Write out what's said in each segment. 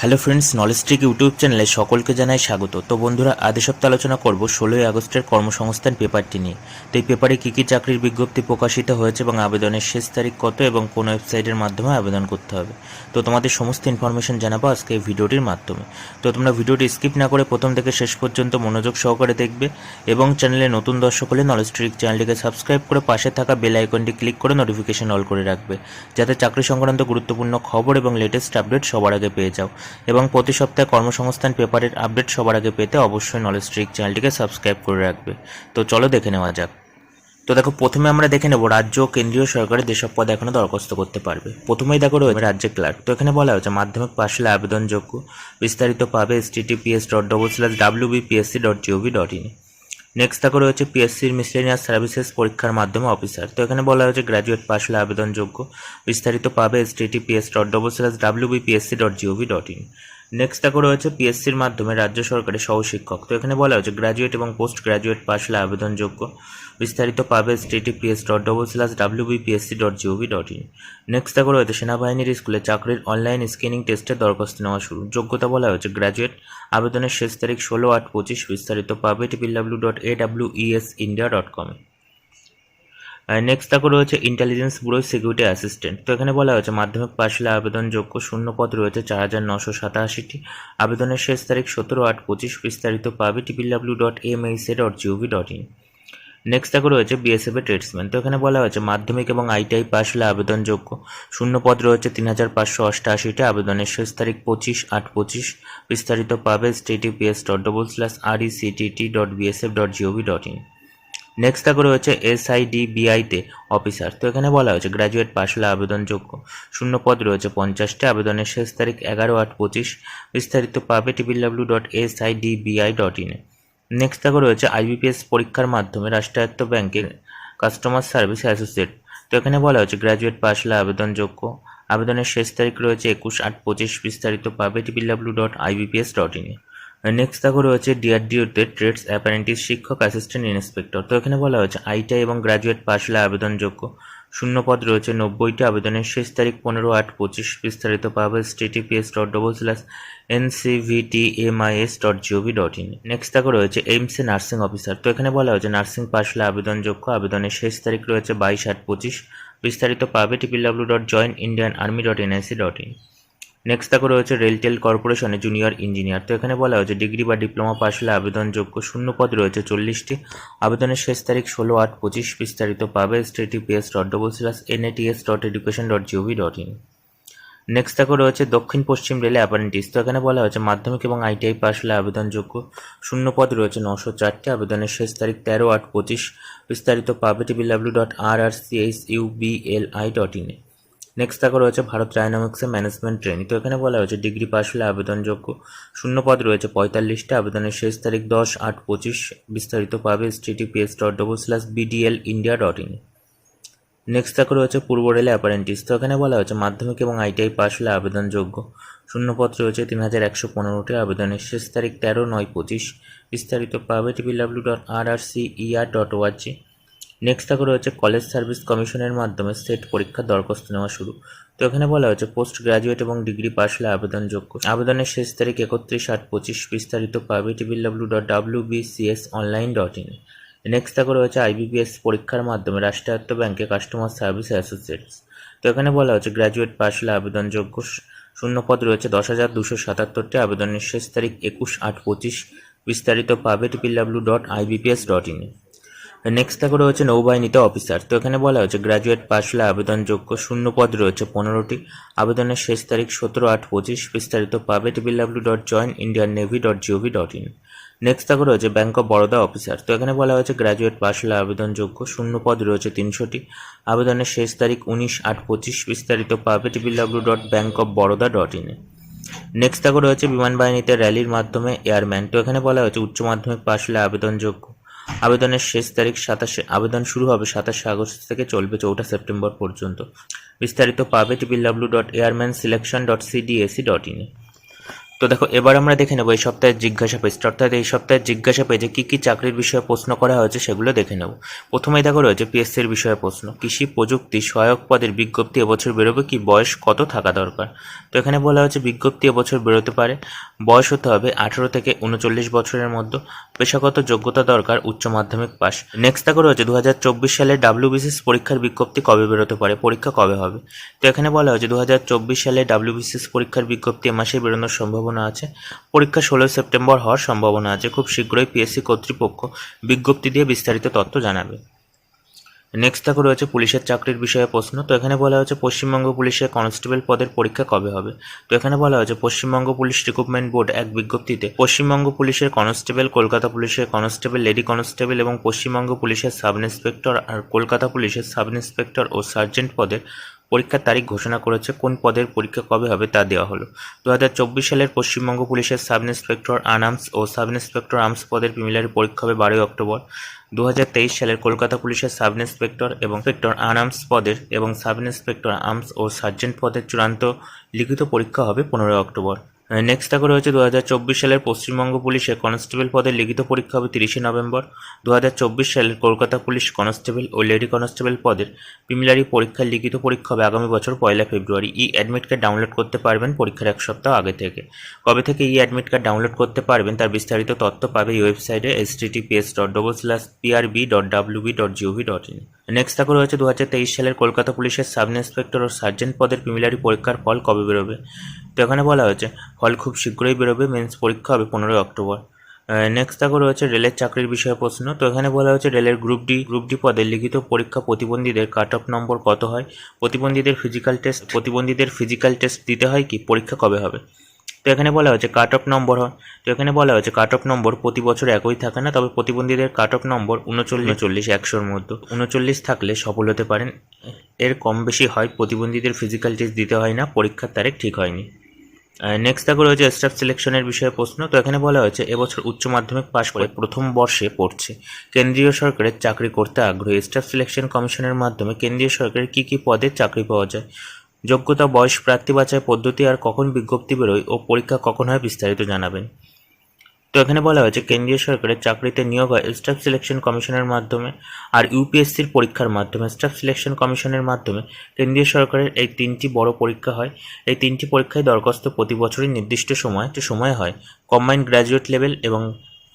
Hello friends knowledge trick YouTube চ্যানেলে সকলকে জানাই স্বাগত। তো বন্ধুরা এই সপ্তাহে আলোচনা করব ষোলোই আগস্টের কর্মসংস্থান পেপারটি নিয়ে। তো এই পেপারে কী কী চাকরির বিজ্ঞপ্তি প্রকাশিত হয়েছে এবং আবেদনের শেষ তারিখ কত এবং কোন ওয়েবসাইটের মাধ্যমে আবেদন করতে হবে? তো তোমাদের সমস্ত ইনফরমেশন জানাব আজকে এই ভিডিওটির মাধ্যমে। তো তোমরা ভিডিওটি স্কিপ না করে প্রথম থেকে শেষ পর্যন্ত মনোযোগ সহকারে দেখবে এবং চ্যানেলে নতুন দর্শক হলে নলেজ ট্রিক চ্যানেলটিকে সাবস্ক্রাইব করে পাশে থাকা বেল আইকনটি ক্লিক করে নোটিফিকেশন অল করে রাখবে। যাতে চাকরি সংক্রান্ত গুরুত্বপূর্ণ খবর এবং লেটেস্ট আপডেট সবার আগে পেয়ে যাও। এবং প্রতি সপ্তাহে কর্মসংস্থান পেপারের আপডেট সবার আগে পেতে অবশ্যই নলেজ ট্রিক চ্যানেলটিকে সাবস্ক্রাইব করে রাখবে। তো চলো দেখে নেওয়া যাক। তো দেখো, প্রথমে আমরা দেখে নেব রাজ্য ও কেন্দ্রীয় সরকারের যেসব পদ এখনও দরখাস্ত করতে পারবে। প্রথমেই দেখো রয়েছে রাজ্যে ক্লার্ক। তো এখানে বলা হয়েছে মাধ্যমিক পাশ আবেদনযোগ্য। বিস্তারিত পাবে https dot double slash W C dot gov dot in next দেখো রয়েছে পিএসসির মিসলেনিয়াস সার্ভিসেস পরীক্ষার মাধ্যমে অফিসার তো এখানে বলা হয়েছে গ্র্যাজুয়েট পাস হলে আবেদনযোগ্য। বিস্তারিত পাবে https dot double slash W BPSC dot gov dot in next দেখো রয়েছে পিএসসির মাধ্যমে রাজ্য সরকারের সহশিক্ষক। তো এখানে বলা হয়েছে গ্র্যাজুয়েট এবং পোস্ট গ্রাজুয়েট পাস হলে আবেদনযোগ্য। বিস্তারিত পাবে S dot double slash W BPSC dot gov dot in next দেখো রয়েছে সেনাবাহিনীর স্কুলে চাকরির অনলাইন স্ক্রিনিং টেস্টের দরখাস্ত নেওয়া শুরু। যোগ্যতা বলা হয়েছে গ্র্যাজুয়েট আবেদনের শেষ তারিখ ষোলো আট পঁচিশ। বিস্তারিত পাবে triple W dot A W ES India dot কমে নেক্সট দেখো রয়েছে ইন্টেলিজেন্স ব্যুরো সিকিউরিটি অ্যাসিস্ট্যান্ট তো এখানে বলা হয়েছে মাধ্যমিক পাশ হলে আবেদনযোগ্য শূন্য পদ রয়েছে চার হাজার নশো সাতাশিটি। আবেদনের শেষ তারিখ সতেরো আট পঁচিশ। বিস্তারিত পাবে TPW dot M এইসে dot gov dot in next দেখো রয়েছে বিএসএফ এর ট্রেডসম্যান তো এখানে বলা হয়েছে মাধ্যমিক এবং আইটিআই পাশ হলে আবেদনযোগ্য। শূন্য পদ রয়েছে তিন হাজার পাঁচশো অষ্টআশিটি আবেদনের শেষ তারিখ পঁচিশ আট পঁচিশ। বিস্তারিত পাবে https dot double slash R E CTT dot BSF dot gov dot in next দেখো রয়েছে এসআইডি বিআইতে অফিসার তো এখানে বলা হয়েছে গ্র্যাজুয়েট পাশ হলে আবেদনযোগ্য। শূন্য পদ রয়েছে পঞ্চাশটি। আবেদনের শেষ তারিখ এগারো আট পঁচিশ। বিস্তারিত পাবে triple W dot S I D BI dot ইনে নেক্সট দেখো রয়েছে আইবিপিএস পরীক্ষার মাধ্যমে রাষ্ট্রায়ত্ত ব্যাংকের কাস্টমার সার্ভিস অ্যাসোসিয়েট তো এখানে বলা হয়েছে গ্র্যাজুয়েট পাশ হলে আবেদনযোগ্য। আবেদনের শেষ তারিখ রয়েছে একুশ আট পঁচিশ বিস্তারিত পাবে টিপিডাব্লিউ ডট আইবিপিএস ডট ইনে নেক্সট দেখো রয়েছে ডিআরডিওতে ট্রেডস অ্যাপারেন্টিস শিক্ষক অ্যাসিস্ট্যান্ট ইন্সপেক্টর তো এখানে বলা হয়েছে আইটিআই এবং গ্র্যাজুয়েট পাশ হলে আবেদনযোগ্য। শূন্য পদ রয়েছে নব্বইটি আবেদনের শেষ তারিখ পনেরো আট পঁচিশ বিস্তারিত পাবে https dot double slash NCVT MIS dot gov dot in next দেখো রয়েছে এইমসে নার্সিং অফিসার তো এখানে বলা হয়েছে নার্সিং পাশ হলে আবেদনযোগ্য। আবেদনের শেষ তারিখ রয়েছে বাইশ আট পঁচিশ। বিস্তারিত পাবে triple W dot join Indian army dot NIC dot in next দেখো রয়েছে রেলটেল কর্পোরেশনে জুনিয়র ইঞ্জিনিয়ার তো এখানে বলা হয়েছে ডিগ্রি বা ডিপ্লোমা পাশ হলে আবেদনযোগ্য শূন্য পদ রয়েছে চল্লিশটি। আবেদনের শেষ তারিখ ষোলো আট পঁচিশ বিস্তারিত পাবে https dot double slash NATS dot education dot gov dot in next দেখো রয়েছে, দক্ষিণ পশ্চিম রেলে অ্যাপারেন্টিস তো এখানে বলা হয়েছে, মাধ্যমিক এবং আইটিআই পাশ হলে আবেদনযোগ্য শূন্য পদ রয়েছে নশো চারটি। আবেদনের শেষ তারিখ তেরো আট পঁচিশ বিস্তারিত পাবে triple W dot R R C H U B L I dot ইনে নেক্সট দেখো রয়েছে ভারত ডায়নামিক্সে ম্যানেজমেন্ট ট্রেনিং তো এখানে বলা হয়েছে ডিগ্রি পাশ হলে আবেদনযোগ্য। শূন্য পদ রয়েছে পঁয়তাল্লিশটা। আবেদনের শেষ তারিখ দশ আট পঁচিশ। বিস্তারিত পাবে https dot double slash BDL India dot in next দেখো রয়েছে পূর্ব রেলে অ্যাপারেন্টিস তো এখানে বলা হয়েছে, মাধ্যমিক এবং আইটিআই পাশ হলে আবেদনযোগ্য। শূন্যপদ রয়েছে তিন হাজার একশো পনেরোটি আবেদনের শেষ তারিখ তেরো নয় পঁচিশ। বিস্তারিত পাবে triple W dot R R C ER dot ORG next থাকে রয়েছে কলেজ সার্ভিস কমিশনের মাধ্যমে সেট পরীক্ষার দরখাস্ত নেওয়া শুরু। তো এখানে বলা হয়েছে পোস্ট গ্রাজুয়েট এবং ডিগ্রি পাশ হলে আবেদনযোগ্য আবেদনের শেষ তারিখ একত্রিশ আট পঁচিশ বিস্তারিত পাবে triple W dot W BCS online dot in next থাকে রয়েছে আইবিপিএস পরীক্ষার মাধ্যমে রাষ্ট্রায়ত্ত ব্যাংকে কাস্টমার সার্ভিস অ্যাসোসিয়েটস তো এখানে বলা হয়েছে গ্র্যাজুয়েট পাস হলে আবেদনযোগ্য শূন্য পদ রয়েছে দশ হাজার দুশো সাতাত্তরটি। আবেদনের শেষ তারিখ একুশ আট পঁচিশ বিস্তারিত পাবে triple W dot IBPS dot in next দেখো রয়েছে নৌবাহিনীতে অফিসার তো এখানে বলা হয়েছে গ্র্যাজুয়েট পাশ হলে আবেদনযোগ্য শূন্য পদ রয়েছে পনেরোটি। আবেদনের শেষ তারিখ সতেরো আট পঁচিশ, বিস্তারিত পাবে triple W dot joint Indian navy dot gov dot in next দেখো রয়েছে ব্যাঙ্ক অফ বরোদা অফিসার তো এখানে বলা হয়েছে গ্র্যাজুয়েট পাশ হলে আবেদনযোগ্য শূন্য পদ রয়েছে তিনশোটি। আবেদনের শেষ তারিখ উনিশ আট পঁচিশ, বিস্তারিত পাবে triple W dot bank of Baroda dot ইনে নেক্সট দেখো রয়েছে বিমান বাহিনীতে র্যালির মাধ্যমে এয়ারম্যান তো এখানে বলা হয়েছে, উচ্চ মাধ্যমিক পাশ হলে আবেদনযোগ্য আবেদনের শেষ তারিখ সাতাশে আবেদন শুরু হবে সাতাশে আগস্ট থেকে চলবে চৌঠা সেপ্টেম্বর পর্যন্ত। বিস্তারিত পাবে triple W dot airman selection dot CDAC dot ইনে তো দেখো, এবার আমরা দেখে নেব এই সপ্তাহের জিজ্ঞাসা পেজটা অর্থাৎ এই সপ্তাহের জিজ্ঞাসা পেজে কী কী চাকরির বিষয়ে প্রশ্ন করা হয়েছে সেগুলো দেখে নেব। প্রথমেই দেখো, রয়েছে পিএসসির বিষয়ে প্রশ্ন। কৃষি প্রযুক্তি সহায়ক পদের বিজ্ঞপ্তি এবছর বেরোবে কি? বয়স কত থাকা দরকার? তো এখানে বলা হয়েছে বিজ্ঞপ্তি এবছর বেরোতে পারে। বয়স হতে হবে আঠেরো থেকে উনচল্লিশ বছরের মধ্যে। পেশাগত যোগ্যতা দরকার, উচ্চ মাধ্যমিক পাস নেক্সট দেখো, রয়েছে দু হাজার চব্বিশ সালের ডাব্লিউবিসিএস পরীক্ষার বিজ্ঞপ্তি কবে বেরোতে পারে? পরীক্ষা কবে হবে? তো এখানে বলা হয়েছে দু হাজার চব্বিশ সালে ডাব্লিউবিসিএস পরীক্ষার বিজ্ঞপ্তি এ মাসে বেরোনোর সম্ভাবনা আছে। পরীক্ষা ষোলোই সেপ্টেম্বর হওয়ার সম্ভাবনা আছে। খুব শীঘ্রই পিএসসি কর্তৃপক্ষ বিজ্ঞপ্তি দিয়ে বিস্তারিত তথ্য জানাবে। নেক্সট দেখো রয়েছে পুলিশের চাকরির বিষয়ে প্রশ্ন। তো এখানে বলা হয়েছে পশ্চিমবঙ্গ পুলিশের কনস্টেবল পদের পরীক্ষা কবে হবে? তো এখানে বলা হয়েছে পশ্চিমবঙ্গ পুলিশ রিক্রুটমেন্ট বোর্ড এক বিজ্ঞপ্তিতে পশ্চিমবঙ্গ পুলিশের কনস্টেবল কলকাতা পুলিশের কনস্টেবল লেডি কনস্টেবল এবং পশ্চিমবঙ্গ পুলিশের সাব ইন্সপেক্টর আর কলকাতা পুলিশের সাব ইন্সপেক্টর ও সার্জেন্ট পদের পরীক্ষার তারিখ ঘোষণা করেছে, কোন পদের পরীক্ষা কবে হবে তা দেওয়া হলো। দু হাজার চব্বিশ সালের পশ্চিমবঙ্গ পুলিশের সাব ইন্সপেক্টর আনামস ও সাব ইন্সপেক্টর আর্মস পদের প্রিমিলারি পরীক্ষা হবে বারোই অক্টোবর। দু হাজার তেইশ সালের কলকাতা পুলিশের সাব ইন্সপেক্টর এবং ইন্সপেক্টর আনামস পদের এবং সাব ইন্সপেক্টর আর্মস ও সার্জেন্ট পদের চূড়ান্ত লিখিত পরীক্ষা হবে পনেরোই অক্টোবর। নেক্সট দেখো রয়েছে দু হাজার চব্বিশ সালের পশ্চিমবঙ্গ পুলিশের কনস্টেবল পদের লিখিত পরীক্ষা হবে তিরিশে নভেম্বর। দু হাজার চব্বিশ সালের কলকাতা পুলিশ কনস্টেবল ও লেডি কনস্টেবল পদের প্রিমিলারি পরীক্ষার লিখিত পরীক্ষা হবে আগামী বছর পয়লা February. E admit card download করতে পারবেন পরীক্ষার এক সপ্তাহ আগে থেকে। কবে থেকে ই অ্যাডমিট কার্ড ডাউনলোড করতে পারবেন তার বিস্তারিত তথ্য পাবে এই ওয়েবসাইটে S TTPS dot double slash PRB dot WB dot GOV dot in next দেখো রয়েছে দু হাজার তেইশ সালের কলকাতা পুলিশের সাব ইন্সপেক্টর ও সার্জেন্ট পদের প্রিমিলারি পরীক্ষার ফল কবে বেরোবে? তো এখানে বলা হয়েছে ফল খুব শীঘ্রই বেরোবে মেন্স পরীক্ষা হবে পনেরোই অক্টোবর। নেক্সট দেখো রয়েছে রেলের চাকরির বিষয়ে প্রশ্ন। তো এখানে বলা হয়েছে রেলের গ্রুপ ডি গ্রুপ ডি পদে লিখিত পরীক্ষা প্রতিবন্ধীদের কাট অফ নম্বর কত হয়? প্রতিবন্ধীদের ফিজিক্যাল টেস্ট প্রতিবন্ধীদের ফিজিক্যাল টেস্ট দিতে হয় কি? পরীক্ষা কবে হবে? তো এখানে বলা হয়েছে কাট অফ নম্বর হয়। তো এখানে বলা হয়েছে কাট অফ নম্বর প্রতি বছর একই থাকে না, তবে প্রতিবন্ধীদের কাট অফ নম্বর উনচল্লিশ চল্লিশ একশোর মধ্যে। উনচল্লিশ থাকলে সফল হতে পারেন। এর কম বেশি হয়, প্রতিবন্ধীদের ফিজিক্যাল টেস্ট দিতে হয় না, পরীক্ষার তারিখ ঠিক হয়নি। নেক্সট দেখো রয়েছে স্টাফ সিলেকশনের বিষয়ে প্রশ্ন। তো এখানে বলা হয়েছে, এবছর উচ্চ মাধ্যমিক পাশ করে প্রথম বর্ষে পড়ছে। কেন্দ্রীয় সরকারের চাকরি করতে আগ্রহী স্টাফ সিলেকশন কমিশনের মাধ্যমে কেন্দ্রীয় সরকারের কী কী পদে চাকরি পাওয়া যায়? যোগ্যতা, বয়স, প্রার্থী বাছাই পদ্ধতি আর কখন বিজ্ঞপ্তি বেরোয় ও পরীক্ষা কখন হয় বিস্তারিত জানাবেন। তো এখানে বলা হয়েছে, কেন্দ্রীয় সরকারের চাকরিতে নিয়োগ হয় স্টাফ সিলেকশন কমিশনের মাধ্যমে আর ইউপিএসসির পরীক্ষার মাধ্যমে। স্টাফ সিলেকশন কমিশনের মাধ্যমে কেন্দ্রীয় সরকারের এই তিনটি বড় পরীক্ষা হয়। এই তিনটি পরীক্ষায় দরখাস্ত প্রতি বছরই নির্দিষ্ট সময়, একটি সময় হয়। কম্বাইন্ড গ্র্যাজুয়েট লেভেল এবং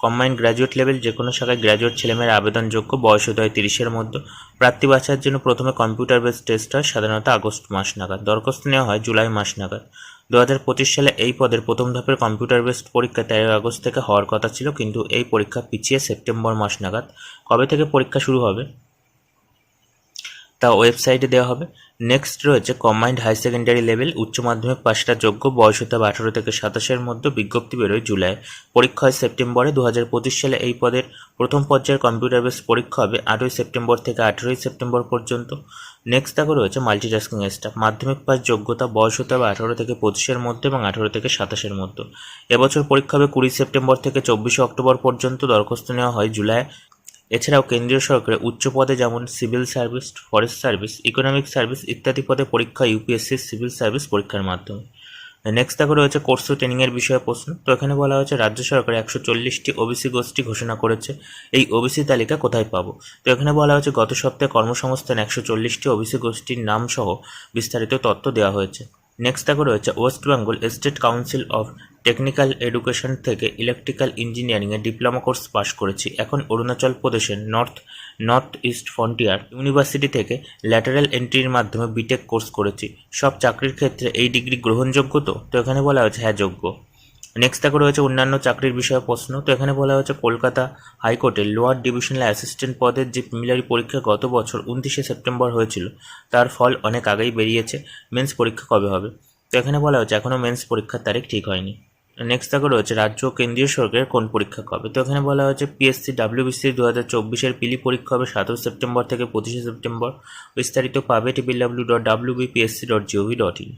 কম্বাইন্ড গ্র্যাজুয়েট লেভেল যে কোনো শাখায় গ্র্যাজুয়েট ছেলেমেয়ের আবেদনযোগ্য, বয়স হতে হয় তিরিশের মধ্যে। প্রার্থী বাছাইয়ের জন্য প্রথমে কম্পিউটার বেস টেস্ট হয়, সাধারণত আগস্ট মাস নাগাদ। দরখাস্ত নেওয়া হয় জুলাই মাস নাগাদ। দু হাজার পঁচিশ সালে এই পদের প্রথম ধাপের কম্পিউটার বেসড পরীক্ষা তেরোই আগস্ট থেকে হওয়ার কথা ছিল, কিন্তু এই পরীক্ষা পিছিয়ে সেপ্টেম্বর মাস নাগাদ। কবে থেকে পরীক্ষা শুরু হবে? তা ওয়েবসাইটে দেওয়া হবে। নেক্সট রয়েছে কম্বাইন্ড হাই সেকেন্ডারি লেভেল উচ্চ মাধ্যমিক পাশটা যোগ্য, বয়স হতে আঠারো থেকে সাতাশের মধ্যে, বিজ্ঞপ্তি বেরোয় জুলাই। পরীক্ষা হয় সেপ্টেম্বরে। দু হাজার পঁচিশ সালে এই পদের প্রথম পর্যায়ের কম্পিউটার বেস পরীক্ষা হবে আটই সেপ্টেম্বর থেকে আঠেরোই সেপ্টেম্বর পর্যন্ত। নেক্সট দেখো রয়েছে মাল্টিটাস্কিং স্টাফ মাধ্যমিক পাস যোগ্যতা বয়স হতে হবে আঠারো থেকে পঁচিশের মধ্যে এবং আঠারো থেকে সাতাশের মধ্যে। এবছর পরীক্ষা হবে কুড়ি সেপ্টেম্বর থেকে চব্বিশে অক্টোবর পর্যন্ত, দরখাস্ত নেওয়া হয় জুলাই। এছাড়াও কেন্দ্রীয় সরকারের উচ্চ পদে যেমন civil service forest service economic service ইত্যাদি পদে পরীক্ষা ইউপিএসসি সিভিল সার্ভিস পরীক্ষার মাধ্যমে। নেক্সট দেখো রয়েছে কোর্স ও ট্রেনিংয়ের বিষয়ে প্রশ্ন। তো এখানে বলা হয়েছে, রাজ্য সরকার একশো চল্লিশটি ওবিসি গোষ্ঠী ঘোষণা করেছে। এই ওবিসি তালিকা কোথায় পাবো? তো এখানে বলা হয়েছে, গত সপ্তাহে কর্মসংস্থান একশো চল্লিশটি ওবিসি গোষ্ঠীর নাম সহ বিস্তারিত তথ্য দেওয়া হয়েছে। নেক্সট দেখো রয়েছে West Bengal State Council of Technical Education থেকে ইলেকট্রিক্যাল ইঞ্জিনিয়ারিংয়ে ডিপ্লোমা কোর্স পাশ করেছি। এখন অরুণাচল প্রদেশের north north east frontier university থেকে ল্যাটারাল এন্ট্রির মাধ্যমে বিটেক কোর্স করেছি। সব চাকরির ক্ষেত্রে এই ডিগ্রি গ্রহণযোগ্য তো? তো এখানে বলা হয়েছে হ্যাঁ যোগ্য। নেক্সট দেখো রয়েছে অন্যান্য চাকরির বিষয়ে প্রশ্ন। তো এখানে বলা হয়েছে, কলকাতা হাইকোর্টের লোয়ার ডিভিশনাল অ্যাসিস্ট্যান্ট পদের যে প্রিমিলারি পরীক্ষা গত বছর উনত্রিশে সেপ্টেম্বর হয়েছিল, তার ফল অনেক আগেই বেরিয়েছে। মেন্স পরীক্ষা কবে হবে? তো এখানে বলা হয়েছে এখনও মেন্স পরীক্ষার তারিখ ঠিক হয়নি। নেক্সট দেখো রয়েছে রাজ্য ও কেন্দ্রীয় সরকারের কোন পরীক্ষা কবে? তো এখানে বলা হয়েছে পিএসসি ডাব্লিউবিসি দু হাজার চব্বিশের পিলি পরীক্ষা হবে সাতই সেপ্টেম্বর থেকে পঁচিশে সেপ্টেম্বর। বিস্তারিত পাবে triple W dot WB PSC dot gov dot in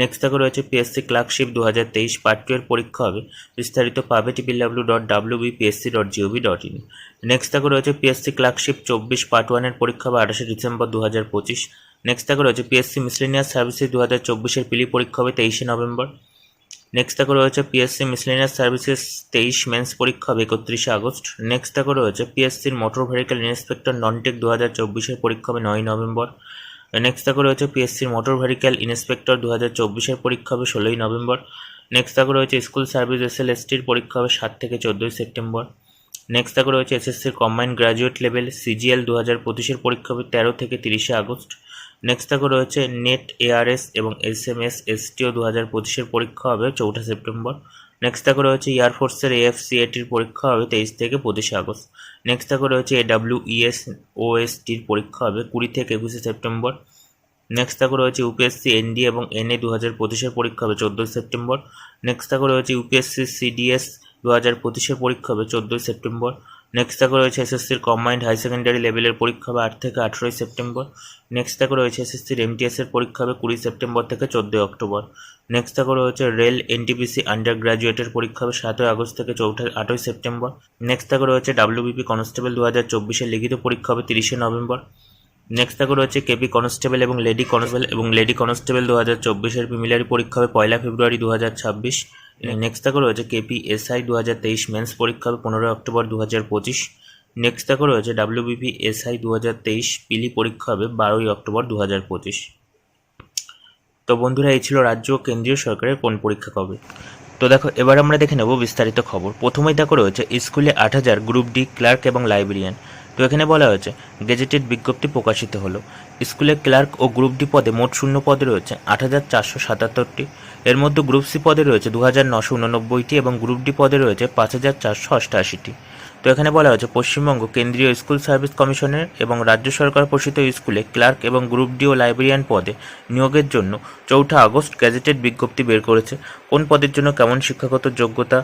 next দেখো রয়েছে পিএসসি ক্লার্কশিপ দু হাজার তেইশ পার্ট টু এর পরীক্ষা হবে। বিস্তারিত পাবে triple W dot WB PSC dot gov dot in next দেখো রয়েছে পিএসসি ক্লার্কশিপ চব্বিশ পার্ট ওয়ানের পরীক্ষা হবে আঠাশে ডিসেম্বর দু হাজার পঁচিশ। নেক্সট দেখো রয়েছে পিএসসি মিসলেনিয়াস সার্ভিসেস দু হাজার চব্বিশের পিলি পরীক্ষা হবে তেইশে নভেম্বর। নেক্সট দেখো রয়েছে পিএসসি মিসলেনিয়াস সার্ভিসেস তেইশ মেন্স পরীক্ষা হবে একত্রিশে আগস্ট। নেক্সট দেখো রয়েছে পিএসসির motor vehicle inspector non tech দু হাজার চব্বিশের পরীক্ষা হবে নয় নভেম্বর। নেক্সট দেখো রয়েছে পিএসসির মোটর ভেহিকেল ইন্সপেক্টর দু হাজার চব্বিশের পরীক্ষা হবে ষোলোই নভেম্বর। নেক্সট দেখো রয়েছে স্কুল সার্ভিস এস এল এসটির পরীক্ষা হবে সাত থেকে চোদ্দোই সেপ্টেম্বর। নেক্সট দেখো রয়েছে এসএসসির কম্বাইন্ড গ্র্যাজুয়েট লেভেল সিজিএল দু হাজার পঁচিশের পরীক্ষা হবে তেরো থেকে তিরিশে আগস্ট। নেক্সট দেখো রয়েছে নেট এআরএস এবং এস এম এস এসটিও দু হাজার পঁচিশের পরীক্ষা হবে চৌঠা সেপ্টেম্বর নেক্সট দেখো রয়েছে এয়ারফোর্সের এএফসি এটির পরীক্ষা হবে তেইশ থেকে পঁচিশে আগস্ট। নেক্সট দেখো রয়েছে এডাব্লিউ ইএস ওএসটির পরীক্ষা হবে কুড়ি থেকে একুশে সেপ্টেম্বর নেক্সট দেখো রয়েছে ইউপিএসসি এনডি এবং এনএ দু হাজার পঁচিশের পরীক্ষা হবে চোদ্দোই সেপ্টেম্বর নেক্সট দেখো রয়েছে ইউপিএসসি সিডিএস দু হাজার পঁচিশের পরীক্ষা হবে চোদ্দোই সেপ্টেম্বর নেক্সট দেখো রয়েছে এসএসসির কম্বাইন্ড হাই সেকেন্ডারি লেভেলের পরীক্ষা হবে আট থেকে আঠেরোই সেপ্টেম্বর নেক্সট দেখো রয়েছে এসএসসির এমটিএস এর পরীক্ষা হবে কুড়ি সেপ্টেম্বর থেকে চোদ্দোই অক্টোবর নেক্সট দেখো রয়েছে রেল এনটিপিসি আন্ডার গ্র্যাজুয়েটের পরীক্ষা হবে সাতই আগস্ট থেকে চৌঠা আটই সেপ্টেম্বর নেক্সট দেখো রয়েছে ডাব্লিউবিপি কনস্টেবল দু হাজার চব্বিশের লিখিত পরীক্ষা হবে তিরিশে নভেম্বর নেক্সট দেখো রয়েছে কেপি কনস্টেবল এবং লেডি কনস্টেবল এবং লেডি কনস্টেবল দু হাজার চব্বিশের প্রিমিলারি পরীক্ষা হবে পয়লা ফেব্রুয়ারি দু হাজার ছাব্বিশ। নেক্সট দেখো রয়েছে কেপি এসআই দু হাজার তেইশ মেন্স পরীক্ষা হবে পনেরোই অক্টোবর দু হাজার পঁচিশ। নেক্সট দেখো রয়েছে ডাব্লিউবিপি এসআই দু হাজার তেইশ পিলি পরীক্ষা হবে বারোই অক্টোবর দু হাজার পঁচিশ। তো বন্ধুরা, এই ছিল রাজ্য ও কেন্দ্রীয় সরকারের কোন পরীক্ষা কবে? তো দেখো, এবার আমরা দেখে নেব বিস্তারিত খবর। প্রথমেই দেখো রয়েছে স্কুলে আট হাজার গ্রুপ ডি ক্লার্ক এবং লাইব্রেরিয়ান। তো এখানে বলা হয়েছে, গেজেটেড বিজ্ঞপ্তি প্রকাশিত হলো। স্কুলে ক্লার্ক ও গ্রুপ ডি পদে মোট শূন্য পদে রয়েছে আট হাজার চারশো সাতাত্তরটি। এর মধ্যে গ্রুপ সি পদে রয়েছে দু হাজার নশো উননব্বইটি এবং গ্রুপ ডি পদে রয়েছে পাঁচ হাজার চারশো তো এখানে বলা হয়েছে, পশ্চিমবঙ্গ কেন্দ্রীয় স্কুল সার্ভিস কমিশনের এবং রাজ্য সরকার পোষিত স্কুলে ক্লার্ক এবং গ্রুপ ডি ও লাইব্রেরিয়ান পদে নিয়োগের জন্য চৌঠা আগস্ট গ্যাজেটেড বিজ্ঞপ্তি বের করেছে। কোন পদের জন্য কেমন শিক্ষাগত যোগ্যতা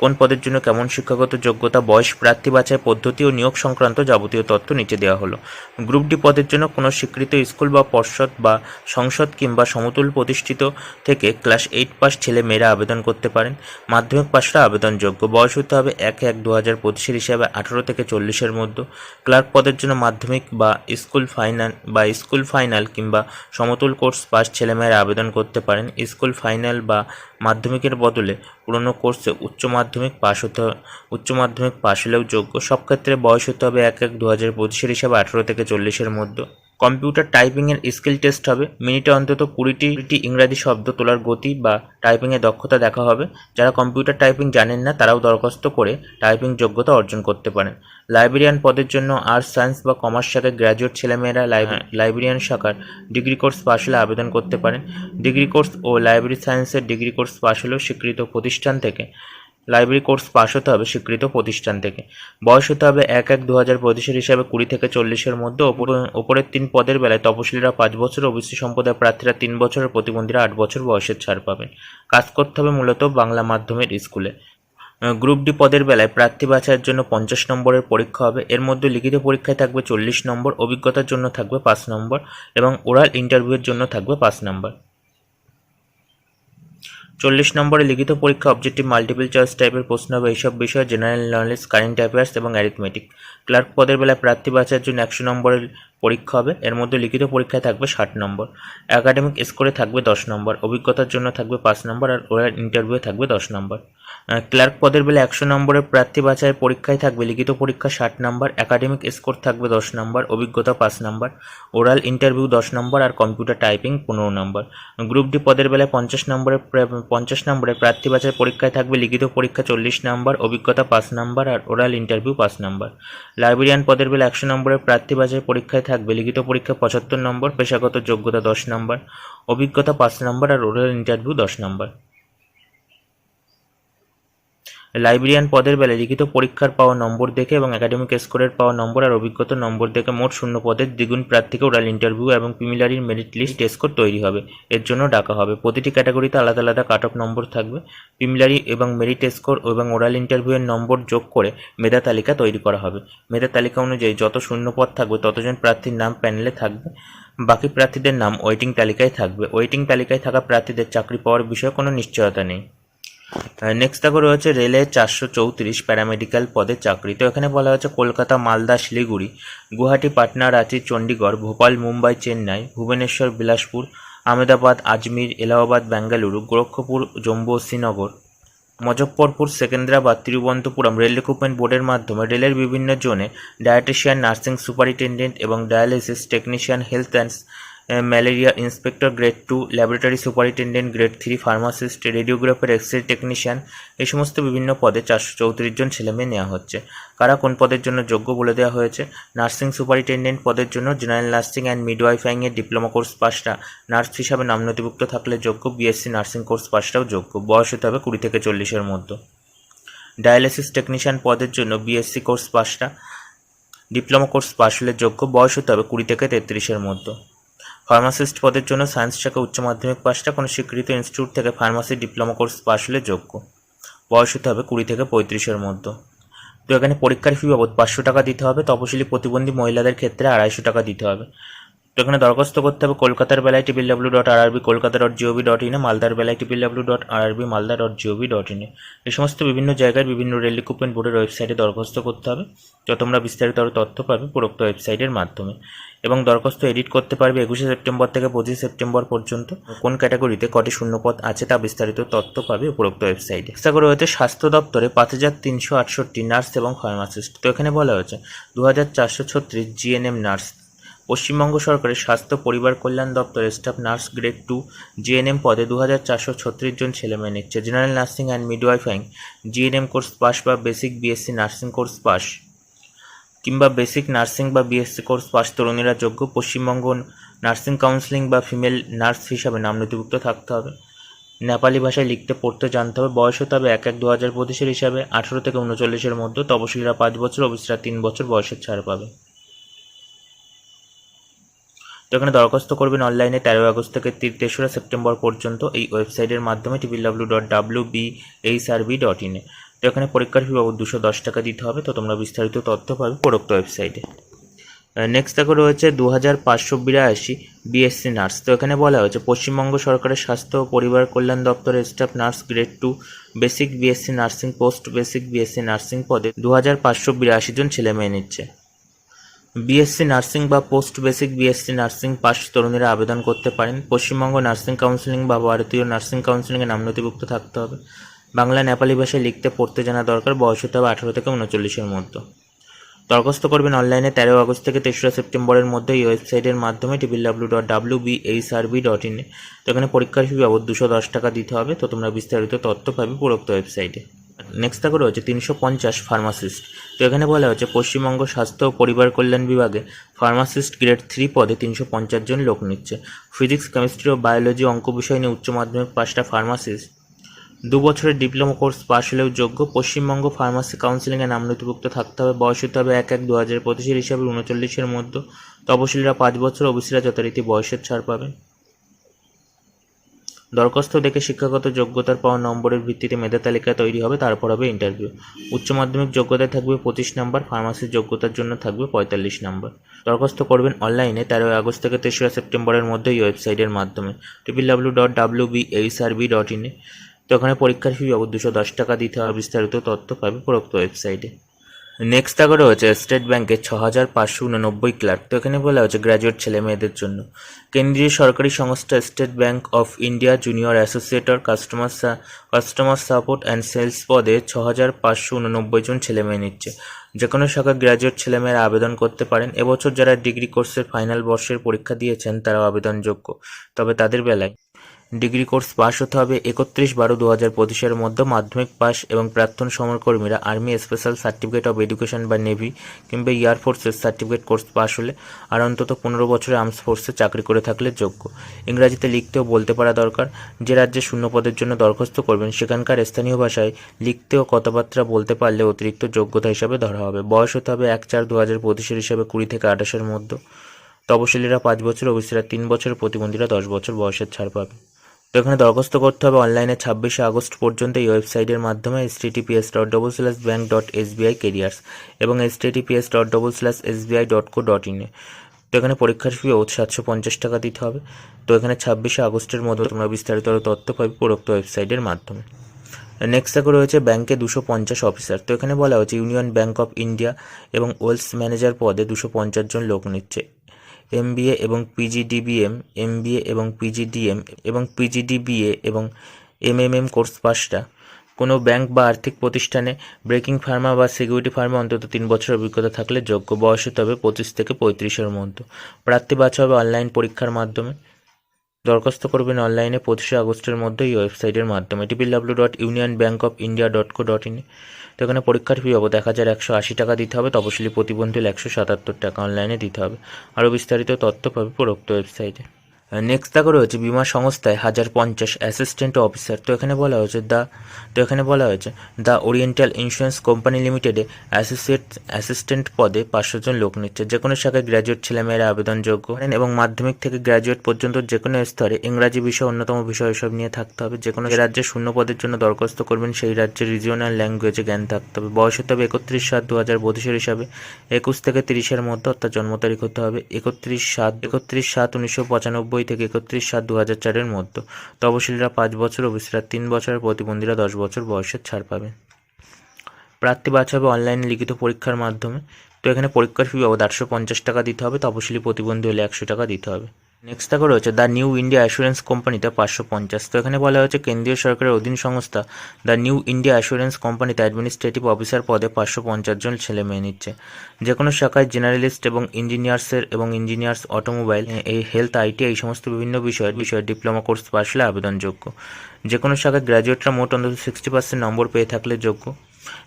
কোন পদের জন্য কেমন শিক্ষাগত যোগ্যতা, বয়স, প্রার্থী বাছাই পদ্ধতি ও নিয়োগ সংক্রান্ত যাবতীয় তথ্য নিচে দেওয়া হলো। গ্রুপ ডি পদের জন্য কোনো স্বীকৃত স্কুল বা পর্ষদ বা সংসদ কিংবা সমতুল প্রতিষ্ঠিত থেকে ক্লাস এইট পাস ছেলে মেয়েরা আবেদন করতে পারেন। মাধ্যমিক পাশরা আবেদনযোগ্য। বয়স হতে হবে এক এক দু হাজার পঁচিশের হিসাবে আঠারো থেকে চল্লিশের মধ্যে। ক্লার্ক পদের জন্য মাধ্যমিক বা স্কুল ফাইনাল বা স্কুল ফাইনাল কিংবা সমতুল কোর্স পাস ছেলেমেয়েরা আবেদন করতে পারেন। স্কুল ফাইনাল বা মাধ্যমিকের বদলে পুরনো কোর্সে উচ্চ মাধ্যমিক পাশ হতে উচ্চ মাধ্যমিক পাশ হলেও যোগ্য। সব ক্ষেত্রে বয়স হতে হবে এক এক দু হাজার পঁচিশের হিসাবে আঠেরো থেকে চল্লিশের মধ্যে। কম্পিউটার টাইপিংয়ের স্কিল টেস্ট হবে। মিনিটে অন্তত কুড়িটি ইংরাজি শব্দ তোলার গতি বা টাইপিংয়ের দক্ষতা দেখা হবে। যারা কম্পিউটার টাইপিং জানেন না তারাও দরখাস্ত করে টাইপিং যোগ্যতা অর্জন করতে পারেন। লাইব্রেরিয়ান পদের জন্য আর্টস সায়েন্স বা কমার্স শাখায় গ্র্যাজুয়েট ছেলেমেয়েরা লাইব্রেরিয়ান শাখার ডিগ্রি কোর্স পাশ হলে আবেদন করতে পারেন। ডিগ্রি কোর্স ও লাইব্রেরি সায়েন্সের ডিগ্রি কোর্স পাশ হলেও স্বীকৃত প্রতিষ্ঠান থেকে লাইব্রেরি কোর্স পাশ হতে হবে স্বীকৃত প্রতিষ্ঠান থেকে। বয়স হতে হবে এক এক দু হাজার পঁচিশের হিসাবে কুড়ি থেকে চল্লিশের মধ্যে। ওপর- ওপরের তিন পদের বেলায় তপশিলীরা পাঁচ বছর, ওবিসি সম্প্রদায়ের প্রার্থীরা তিন বছরের, প্রতিবন্ধীরা আট বছর বয়সের ছাড় পাবেন। কাজ করতে হবে মূলত বাংলা মাধ্যমের স্কুলে। গ্রুপ ডি পদের বেলায় প্রার্থী বাছাইয়ের জন্য পঞ্চাশ নম্বরের পরীক্ষা হবে। এর মধ্যে লিখিত পরীক্ষায় থাকবে চল্লিশ নম্বর, অভিজ্ঞতার জন্য থাকবে পাঁচ নম্বর এবং ওরাল ইন্টারভিউয়ের জন্য থাকবে পাঁচ নম্বর। চল্লিশ নম্বরে লিখিত পরীক্ষা অবজেক্টিভ মাল্টিপল চয়েস টাইপের প্রশ্ন হবে। এইসব বিষয়ে জেনারেল নলেজ কারেন্ট অ্যাফেয়ার্স এবং অ্যারিথমেটিক ক্লার্ক পদের বেলায় প্রার্থী বাছার জন্য একশো নম্বরের পরীক্ষা হবে। এর মধ্যে লিখিত পরীক্ষায় থাকবে ষাট নম্বর। একাডেমিক স্কোরে থাকবে দশ নম্বর। অভিজ্ঞতার জন্য থাকবে পাঁচ নম্বর আর ওরাল ইন্টারভিউ থাকবে দশ নম্বর। ক্লার্ক পদের বেলা একশো নম্বরের প্রার্থী বাছাইয়ের পরীক্ষায় থাকবে লিখিত পরীক্ষা ষাট নম্বর। একাডেমিক স্কোর থাকবে দশ নম্বর। অভিজ্ঞতা পাঁচ নম্বর। ওরাল ইন্টারভিউ দশ নম্বর আর কম্পিউটার টাইপিং পনেরো নম্বর। গ্রুপ ডি পদের বেলায় পঞ্চাশ নম্বরের পঞ্চাশ নম্বরের প্রার্থী বাছাই পরীক্ষায় থাকবে লিখিত পরীক্ষা চল্লিশ নম্বর। অভিজ্ঞতা পাঁচ নম্বর আর ওরাল ইন্টারভিউ পাঁচ নম্বর। লাইব্রেরিয়ান পদের বেলা একশো নম্বরের প্রার্থী বাছাই পরীক্ষায় থাকবে। লিখিত পরীক্ষা পঁচাত্তর নম্বর, পেশাগত যোগ্যতা দশ নম্বর, অভিজ্ঞতা পাঁচ নম্বর আর ওরাল ইন্টারভিউ দশ নম্বর। লাইব্রেরিয়ান পদের বেলায় লিখিত পরীক্ষার পাওয়া নম্বর দেখে এবং একাডেমিক স্কোরের পাওয়া নম্বর আর অভিজ্ঞতা নম্বর দেখে মোট শূন্য পদের দ্বিগুণ প্রার্থীকে ওরাল ইন্টারভিউ এবং প্রিমিলারির মেরিট লিস্ট স্কোর তৈরি হবে। এর জন্য ডাকা হবে। প্রতিটি ক্যাটাগরিতে আলাদা আলাদা কাট অফ নম্বর থাকবে। প্রিমিলারি এবং মেরিট স্কোর এবং ওরাল ইন্টারভিউয়ের নম্বর যোগ করে মেধা তালিকা তৈরি করা হবে। মেধা তালিকা অনুযায়ী যত শূন্য পদ থাকবে, ততজন প্রার্থীর নাম প্যানেলে থাকবে। বাকি প্রার্থীদের নাম ওয়েটিং তালিকায় থাকবে। ওয়েটিং তালিকায় থাকা প্রার্থীদের চাকরি পাওয়ার বিষয়ে কোনো নিশ্চয়তা নেই। নেক্সট দেখো রয়েছে রেলে চারশো চৌত্রিশ প্যারামেডিক্যাল পদের চাকরি। তো এখানে বলা হয়েছে কলকাতা, মালদা, শিলিগুড়ি, গুয়াহাটি, পাটনা, রাঁচি চণ্ডীগড় ভোপাল, মুম্বাই, চেন্নাই, ভুবনেশ্বর, বিলাসপুর, আহমেদাবাদ, আজমির, এলাহাবাদ বেঙ্গালুরু গোরক্ষপুর, জম্মু ও শ্রীনগর, মুজফ্ফরপুর, সেকেন্দ্রাবাদ, তিরুবনন্তপুরম রেল রিক্রুটমেন্ট বোর্ডের মাধ্যমে রেলের বিভিন্ন জোনে ডায়েটিশিয়ান নার্সিং সুপারিনটেন্ডেন্ট এবং dialysis technician health and malaria inspector grade two, laboratory superintendent grade three, pharmacist, radiographer X ray technician, এই সমস্ত বিভিন্ন পদে চারশো চৌত্রিশ জন ছেলেমেয়ে নেওয়া হচ্ছে। কারা কোন পদের জন্য যোগ্য বলে দেওয়া হয়েছে? নার্সিং সুপারিনটেন্ডেন্ট পদের জন্য জেনারেল নার্সিং অ্যান্ড মিডওয়াইফাইং এর ডিপ্লোমা কোর্স পাশটা নার্স হিসাবে নাম নথিভুক্ত থাকলে যোগ্য, বিএসসি নার্সিং কোর্স পাশটাও যোগ্য। বয়স হতে হবে কুড়ি থেকে চল্লিশের মধ্যে। ডায়ালিসিস টেকনিশিয়ান পদের জন্য বিএসসি কোর্স পাশটা ডিপ্লোমা কোর্স পাশ হলে যোগ্য, বয়স হতে হবে কুড়ি থেকে তেত্রিশের মধ্যে। ফার্মাসিস্ট পদের জন্য সায়েন্স শাখা উচ্চ মাধ্যমিক পাশটা কোনো স্বীকৃত ইনস্টিটিউট থেকে ফার্মাসি ডিপ্লোমা কোর্স পাশ হলে যোগ্য। বয়স হতে হবে কুড়ি থেকে পঁয়ত্রিশের মধ্যে। তো এখানে পরীক্ষার ফি বাবদ পাঁচশো টাকা দিতে হবে। তপশিলি প্রতিবন্ধী মহিলাদের ক্ষেত্রে আড়াইশো টাকা দিতে হবে। তো এখানে দরখাস্ত করতে হবে কলকাতার বেলায় triple W dot RRB Kolkata dot gov dot ইনে মালদার বেলায় triple W dot RRB Malda dot gov dot ইনে এই সমস্ত বিভিন্ন জায়গায় বিভিন্ন রেল রিক্রুটমেন্ট বোর্ডের ওয়েবসাইটে দরখাস্ত করতে হবে। তো তোমরা বিস্তারিত আরও তথ্য পাবে উপরোক্ত ওয়েবসাইটের মাধ্যমে। এবং দরখাস্ত এডিট করতে পারবে একুশে সেপ্টেম্বর থেকে পঁচিশে সেপ্টেম্বর পর্যন্ত। কোন ক্যাটাগরিতে কটি শূন্যপদ আছে তা বিস্তারিত তথ্য পাবে উপরোক্ত ওয়েবসাইটে চেষ্টা করে হয়েছে স্বাস্থ্য দপ্তরে পাঁচ হাজার তিনশো আটষট্টি নার্স এবং ফার্মাসিস্ট। তো এখানে বলা হয়েছে দু হাজার চারশো ছত্রিশ জিএনএম নার্স পশ্চিমবঙ্গ সরকারের স্বাস্থ্য, পরিবার কল্যাণ দপ্তরের staff nurse grade two GNM পদে দু হাজার চারশো ছত্রিশ জন ছেলেমেয়ে নিচ্ছে। General nursing and midwifing GNM course pass বা basic BSc nursing course pass কিংবা বেসিক নার্সিং বা বিএসসি কোর্স পাস তরুণীরা যোগ্য। পশ্চিমবঙ্গ নার্সিং কাউন্সিলিং বা ফিমেল নার্স হিসাবে নাম নথিভুক্ত থাকতে হবে। নেপালি ভাষায় লিখতে, পড়তে, জানতে হবে। বয়স হতে হবে এক এক দু হাজার পঁচিশের হিসাবে। আঠেরো থেকে উনচল্লিশের মধ্যে। তপশিলীরা পাঁচ বছর, অফিসরা তিন বছর বয়সের ছাড় পাবে। তো এখানে দরখাস্ত করবেন অনলাইনে তেরো আগস্ট থেকে তেসরা সেপ্টেম্বর পর্যন্ত এই ওয়েবসাইটের মাধ্যমে TV W dot W B H R B dot ইনে তো এখানে পরীক্ষার ফি বাবদ দুশো দশ টাকা দিতে হবে। তো তোমরা বিস্তারিত তথ্য পাবে উপরোক্ত ওয়েবসাইটে। নেক্সট দেখো রয়েছে দু হাজার পাঁচশো বিরাশি বিএসসি নার্স। তো এখানে বলা হয়েছে, পশ্চিমবঙ্গ সরকারের স্বাস্থ্য ও পরিবার কল্যাণ দপ্তরের staff nurse grade two basic BSc nursing post basic BSc nursing পদে দু হাজার পাঁচশো বিরাশি জন ছেলে মেয়ে নিচ্ছে। বিএসসি নার্সিং বা post basic BSc nursing pass তরুণীরা আবেদন করতে পারেন। পশ্চিমবঙ্গ নার্সিং কাউন্সিলিং বা ভারতীয় নার্সিং কাউন্সিলিংয়ে নাম নথিভুক্ত থাকতে হবে। বাংলা নেপালি ভাষায় লিখতে পড়তে জানা দরকার, বয়স হতে হবে আঠারো থেকে উনচল্লিশের মধ্যে। দরখাস্ত করবেন অনলাইনে তেরো আগস্ট থেকে তেসরা সেপ্টেম্বরের মধ্যে এই ওয়েবসাইটের মাধ্যমে triple W dot W B dot ইনে তো এখানে পরীক্ষার ফি বাবদ দুশো দশ টাকা দিতে হবে। তো তোমরা বিস্তারিত তথ্য পাবে উপরোক্ত ওয়েবসাইটে নেক্সট থাকলে রয়েছে তিনশো পঞ্চাশ ফার্মাসিস্ট তো এখানে বলা হচ্ছে পশ্চিমবঙ্গ স্বাস্থ্য ও পরিবার কল্যাণ বিভাগে ফার্মাসিস্ট গ্রেড থ্রি পদে তিনশো পঞ্চাশ জন লোক নিচ্ছে। ফিজিক্স কেমিস্ট্রি ও বায়োলজি অঙ্ক বিষয় নিয়ে উচ্চ মাধ্যমিক পাঁচটা ফার্মাসিস্ট দু বছরের ডিপ্লোমা কোর্স পাশ হলেও যোগ্য পশ্চিমবঙ্গ ফার্মাসি কাউন্সিলিংয়ে নাম নথিভুক্ত থাকতে হবে। বয়স হতে হবে এক এক দু হাজার পঁচিশের হিসাবে উনচল্লিশের মধ্যে। তপশিলীরা পাঁচ বছর, ওবিসিরা যথারীতি বয়সের ছাড় পাবেন দরখাস্ত দেখে শিক্ষাগত যোগ্যতার পাওয়া নম্বরের ভিত্তিতে মেধা তালিকা তৈরি হবে, তারপর হবে ইন্টারভিউ উচ্চ মাধ্যমিক যোগ্যতায় থাকবে পঁচিশ নম্বর ফার্মাসির যোগ্যতার জন্য থাকবে পঁয়তাল্লিশ নম্বর। দরখাস্ত করবেন অনলাইনে তেরোই আগস্ট থেকে তেসরা সেপ্টেম্বরের মধ্যে এই ওয়েবসাইটের মাধ্যমে। Triple W dot W B H R B dot ইনে তো ওখানে পরীক্ষার ফি বাবদ দুশো দশ টাকা দিতে হবে বিস্তারিত তথ্য পাবে প্রোক্ত ওয়েবসাইটে নেক্সট থাকা রয়েছে স্টেট ব্যাংকের ছ হাজার পাঁচশো উননব্বই ক্লার্ক তো এখানে বলা হচ্ছে গ্র্যাজুয়েট ছেলে মেয়েদের জন্য। কেন্দ্রীয় সরকারি সংস্থা State Bank of India junior অ্যাসোসিয়েটর customer customer support and sales পদে ছ হাজার পাঁচশো উননব্বই জন ছেলে মেয়ে নিচ্ছে। যে কোনো শাখা গ্র্যাজুয়েট ছেলেমেয়েরা আবেদন করতে পারেন। এবছর যারা ডিগ্রি কোর্সের ফাইনাল বর্ষের পরীক্ষা দিয়েছেন, তারাও আবেদনযোগ্য। তবে তাদের বেলায় ডিগ্রি কোর্স পাস হতে হবে একত্রিশ বারো দু হাজার পঁচিশের মধ্যে মাধ্যমিক পাস এবং প্রাক্তন সমরকর্মীরা army special certificate of education বা নেভি কিংবা এয়ার ফোর্সের সার্টিফিকেট কোর্স পাস হলে আর অন্তত পনেরো বছরে আর্মস ফোর্সে চাকরি করে থাকলে যোগ্য। ইংরাজিতে লিখতেও বলতে পারা দরকার, যে রাজ্যে শূন্য পদের জন্য দরখাস্ত করবেন সেখানকার স্থানীয় ভাষায় লিখতে ও কথাবার্তা বলতে পারলে অতিরিক্ত যোগ্যতা হিসাবে ধরা হবে। বয়স হতে হবে এক চার দু হাজার পঁচিশের হিসাবে কুড়ি থেকে আঠাশের মধ্যে। তপশিলীরা পাঁচ বছর ওবিসিরা তিন বছর প্রতিবন্ধীরা দশ বছর বয়সের ছাড় পাবে। তো এখানে দরখাস্ত করতে হবে অনলাইনে ছাব্বিশে আগস্ট পর্যন্ত এই ওয়েবসাইটের মাধ্যমে https dot double slash bank dot S SBI careers এবং https dot double slash SBI dot co dot ইনে তো এখানে পরীক্ষার ফি ও সাতশো পঞ্চাশ টাকা দিতে হবে। তো এখানে ছাব্বিশে আগস্টের মধ্যে তোমরা বিস্তারিত তথ্য পাবে উপরোক্ত ওয়েবসাইটের মাধ্যমে। নেক্সট থাকা রয়েছে ব্যাংকে দুশো পঞ্চাশ অফিসার তো এখানে বলা হচ্ছে ইউনিয়ন ব্যাংক অফ ইন্ডিয়া এবং ওয়েলস ম্যানেজার পদে দুশো পঞ্চাশ জন লোক নিচ্ছে। এমবিএ এবং পিজি পিজিডিবিএম, এমবিএ এবং পিজি পিজিডিএম এবং পিজি ডিবিএ এবং এমএমএম কোর্স পাসটা কোনো ব্যাংক বা আর্থিক প্রতিষ্ঠানে ব্রেকিং ফার্মা বা সিকিউরিটি ফার্মা অন্তত তিন বছর অভিজ্ঞতা থাকলে যোগ্য বয়স হতে হবে পঁচিশ থেকে পঁয়ত্রিশের মধ্যে। প্রার্থী বাছা হবে অনলাইন পরীক্ষার মাধ্যমে দরখাস্ত করবেন অনলাইনে পঁচিশে আগস্টের মধ্যে এই ওয়েবসাইটের মাধ্যমে। Triple W dot Union Bank of India dot co dot in. তো এখানে পরীক্ষার ফি বাবদ এক হাজার একশো আশি টাকা দিতে হবে, তপশিলি প্রতিবন্ধী একশো সাতাত্তর টাকা অনলাইনে দিতে হবে। আরও বিস্তারিত তথ্য পাবে উপরোক্ত ওয়েবসাইটে। নেক্সট দেখো রয়েছে বিমা সংস্থায় হাজার পঞ্চাশ অ্যাসিস্ট্যান্ট অফিসার তো এখানে বলা হয়েছে দ্য তো এখানে বলা হয়েছে দ্য ওরিয়েন্টাল ইন্স্যুরেন্স কোম্পানি লিমিটেডে অ্যাসোসিয়েট অ্যাসিস্ট্যান্ট পদে পাঁচশো জন লোক নিচ্ছে। যে কোনো শাখায় গ্র্যাজুয়েট ছেলেমেয়েরা আবেদনযোগ্য এবং মাধ্যমিক থেকে গ্র্যাজুয়েট পর্যন্ত যে কোনো স্তরে ইংরাজি বিষয় অন্যতম বিষয় এসব নিয়ে থাকতে হবে। যে কোনো রাজ্যে শূন্য পদের জন্য দরখাস্ত করবেন, সেই রাজ্যের রিজিওনাল ল্যাঙ্গুয়েজে জ্ঞান থাকতে হবে। বয়স হতে হবে একত্রিশ সাত দু হাজার পঁচিশের হিসাবে। একুশ থেকে তিরিশের মধ্যে অর্থাৎ জন্ম তারিখ হতে হবে একত্রিশ সাত একত্রিশ সাত উনিশশো পঁচানব্বই থেকে একত্রিশ সাত দু হাজার চারের মধ্যে। তপশিলীরা পাঁচ বছর অফিসরা তিন বছরের প্রতিবন্ধীরা দশ বছর বয়সের ছাড় পাবে। প্রার্থী বাছা হবে অনলাইনে লিখিত পরীক্ষার মাধ্যমে। তো এখানে পরীক্ষার ফি বাবদ আটশো পঞ্চাশ টাকা দিতে হবে। তপশিলি প্রতিবন্ধী হলে একশো টাকা দিতে হবে। নেক্সট দেখো রয়েছে দ্য নিউ ইন্ডিয়া অ্যাসুরেন্স কোম্পানিতে পাঁচশো পঞ্চাশ। তো এখানে বলা হয়েছে কেন্দ্রীয় সরকারের অধীন সংস্থা দ্য নিউ ইন্ডিয়া অ্যাসুরেন্স কোম্পানিতে অ্যাডমিনিস্ট্রেটিভ অফিসার পদে পাঁচশো পঞ্চাশ জন ছেলে মেয়ে নিচ্ছে। যে কোনো শাখায় জেনারেলিস্ট এবং ইঞ্জিনিয়ার্সের এবং ইঞ্জিনিয়ার্স অটোমোবাইল এই হেলথ আইটি এই সমস্ত বিভিন্ন বিষয়ের বিষয়ে ডিপ্লোমা কোর্স পাশ হলে আবেদনযোগ্য। যে কোনো শাখায় গ্র্যাজুয়েটরা মোট অন্তত সিক্সটি পার্সেন্ট নম্বর পেয়ে থাকলে যোগ্য।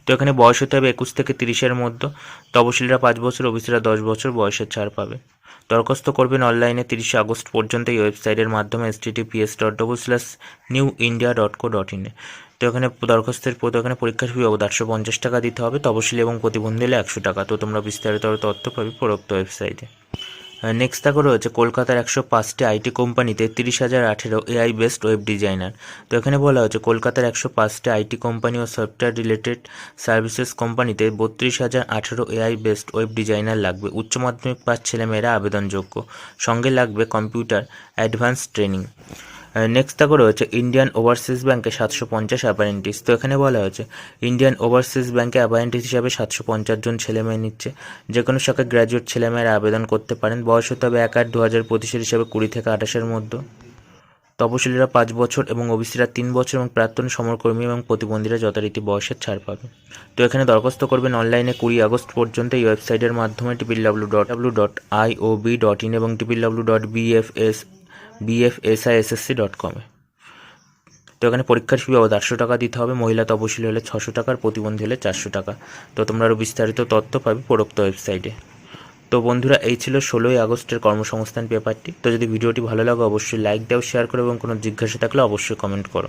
তো এখানে বয়স হতে হবে একুশ থেকে তিরিশের মধ্যে। তপশিলীরা পাঁচ বছর ওবিসিরা দশ বছর, বয়সের ছাড় পাবে। দরখাস্ত করবেন অনলাইনে তিরিশে আগস্ট পর্যন্ত এই ওয়েবসাইটের মাধ্যমে S T TTPS dot double slash new India dot co dot ইনে তো এখানে দরখাস্তের পর, এখানে পরীক্ষার ফি আটশো পঞ্চাশ টাকা দিতে হবে। তপশিলি এবং প্রতিবন্ধী হলে একশো টাকা। তো তোমরা বিস্তারিত তথ্য পাবে উপরোক্ত ওয়েবসাইটে। নেক্সট থাকো রয়েছে, কলকাতার একশো পাঁচটি আইটি কোম্পানিতে তিরিশ হাজার আঠেরো এআই বেস্ট ওয়েব ডিজাইনার তো এখানে বলা হয়েছে, কলকাতার একশো পাঁচটি আইটি কোম্পানি ও সফটওয়্যার রিলেটেড সার্ভিসেস কোম্পানিতে বত্রিশ হাজার আঠেরো এআই বেস্ট ওয়েব ডিজাইনার লাগবে। উচ্চ মাধ্যমিক পাস ছেলেমেয়েরা আবেদনযোগ্য। সঙ্গে লাগবে কম্পিউটার অ্যাডভান্স ট্রেনিং নেক্সট দেখো রয়েছে ইন্ডিয়ান ওভারসিজ ব্যাংকে সাতশো পঞ্চাশ অ্যাপারেন্টিস তো এখানে বলা হয়েছে ইন্ডিয়ান ওভারসিজ ব্যাংকে অ্যাপারেন্টিস হিসাবে সাতশো পঞ্চাশ জন ছেলেমেয়ে নিচ্ছে। যে কোনো শাখায় গ্র্যাজুয়েট ছেলেমেয়েরা আবেদন করতে পারেন। বয়স হতে হবে এক আট দু হাজার পঁচিশের হিসাবে কুড়ি থেকে আঠাশের মধ্যে। তপশিলীরা পাঁচ বছর এবং ওবিসিরা তিন বছর এবং প্রাক্তন সমরকর্মী এবং প্রতিবন্ধীরা যথারীতি বয়সের ছাড় পাবে। তো এখানে দরখাস্ত করবেন অনলাইনে কুড়ি আগস্ট পর্যন্ত এই ওয়েবসাইটের মাধ্যমে triple W dot W dot I O B dot in এবং triple W dot BFS BFSISSC dot কমে তো এখানে পরীক্ষার ফি বাবদ আটশো টাকা দিতে হবে, মহিলা তপশিলি হলে ছশো টাকার প্রতিবন্ধী হলে চারশো টাকা। তো তোমরা আরও বিস্তারিত তথ্য পাবে প্রোক্ত ওয়েবসাইটে তো বন্ধুরা, এই ছিল ষোলোই আগস্টের কর্মসংস্থান পেপারটি। তো যদি ভিডিওটি ভালো লাগে, অবশ্যই লাইক দাও শেয়ার করো এবং কোনো জিজ্ঞাসা থাকলে অবশ্যই কমেন্ট করো।